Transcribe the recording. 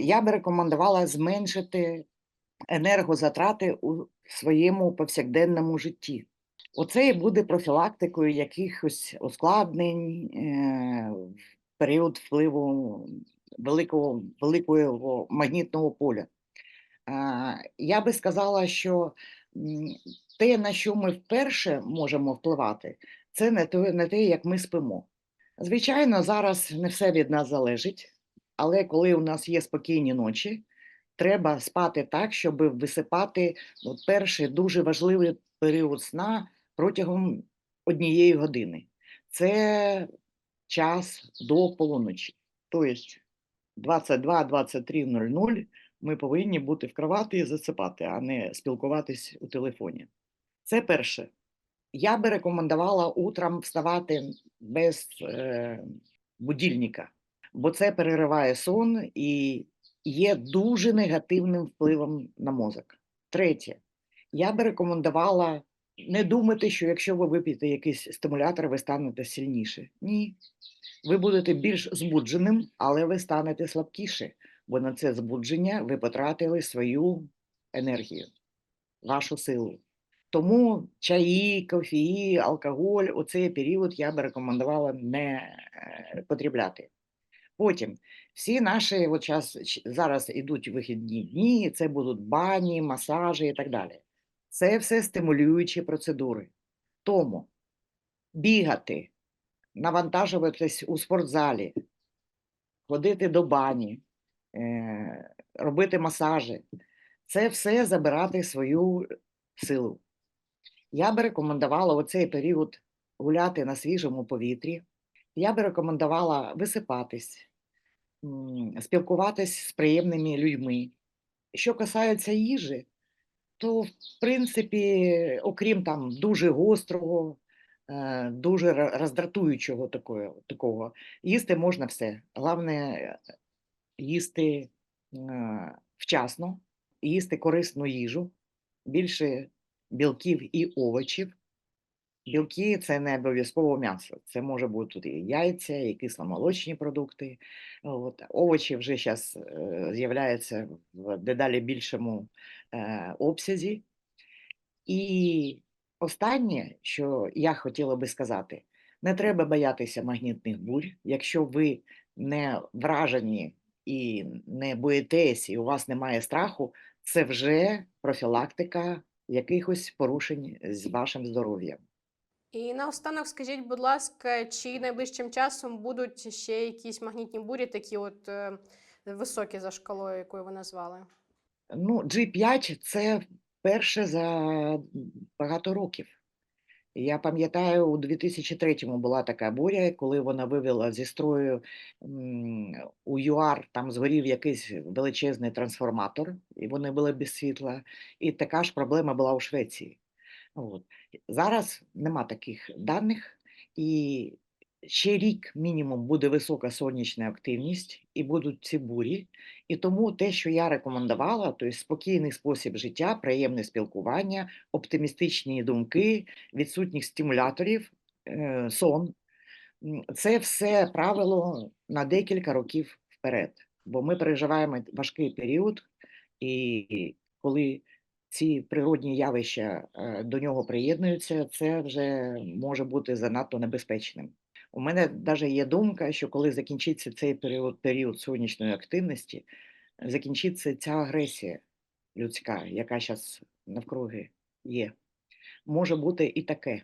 я би рекомендувала зменшити енергозатрати у своєму повсякденному житті. Оце і буде профілактикою якихось ускладнень е, в період впливу великого, великого магнітного поля. Я би сказала, що те, на що ми вперше можемо впливати, це не те, не те, як ми спимо. Звичайно, зараз не все від нас залежить, але коли у нас є спокійні ночі, треба спати так, щоб висипати от перший дуже важливий період сна протягом однієї години. Це час до полуночі. Тобто 22-23.00 ми повинні бути в кроваті і засипати, а не спілкуватись у телефоні. Це перше. Я би рекомендувала утром вставати без е, будильника, бо це перериває сон і є дуже негативним впливом на мозок. Третє, я би рекомендувала не думати, що якщо ви вип'єте якийсь стимулятор, ви станете сильніше. Ні. Ви будете більш збудженим, але ви станете слабкіше, бо на це збудження ви потратили свою енергію, вашу силу. Тому чаї, кофеї, алкоголь у цей період я би рекомендувала не е, потрібляти. Потім всі наші от час, зараз ідуть вихідні дні, це будуть бані, масажі і так далі. Це все стимулюючі процедури. Тому бігати, навантажуватись у спортзалі, ходити до бані, е, робити масажі це все забирати свою силу. Я би рекомендувала у цей період гуляти на свіжому повітрі. Я би рекомендувала висипатись, спілкуватись з приємними людьми. Що касається їжі, то в принципі, окрім там дуже гострого, е, дуже роздратуючого такого, такого, їсти можна все. Головне їсти е, вчасно, їсти корисну їжу, більше білків і овочів. Білки це не обов'язково м'ясо. Це може бути тут і яйця, і кисломолочні продукти. От. Овочі вже зараз з'являються в дедалі більшому е, обсязі. І останнє, що я хотіла би сказати, не треба боятися магнітних бурь. Якщо ви не вражені і не боїтесь, і у вас немає страху, це вже профілактика якихось порушень з вашим здоров'ям. І наостанок скажіть, будь ласка, чи найближчим часом будуть ще якісь магнітні бурі, такі от е, високі за шкалою, якою ви назвали? Ну, G5 це перше за багато років. Я пам'ятаю, у 2003-му була така буря, коли вона вивела зі строю у ЮАР, там згорів якийсь величезний трансформатор, і вони були без світла. І така ж проблема була у Швеції. От. Зараз нема таких даних, і ще рік мінімум буде висока сонячна активність, і будуть ці бурі. І тому те, що я рекомендувала, тобто спокійний спосіб життя, приємне спілкування, оптимістичні думки, відсутність стимуляторів, е, сон. Це все правило на декілька років вперед, бо ми переживаємо важкий період, і коли ці природні явища е, до нього приєднуються, це вже може бути занадто небезпечним. У мене навіть є думка, що коли закінчиться цей період, період сонячної активності, закінчиться ця агресія людська, яка зараз навкруги є. Може бути і таке.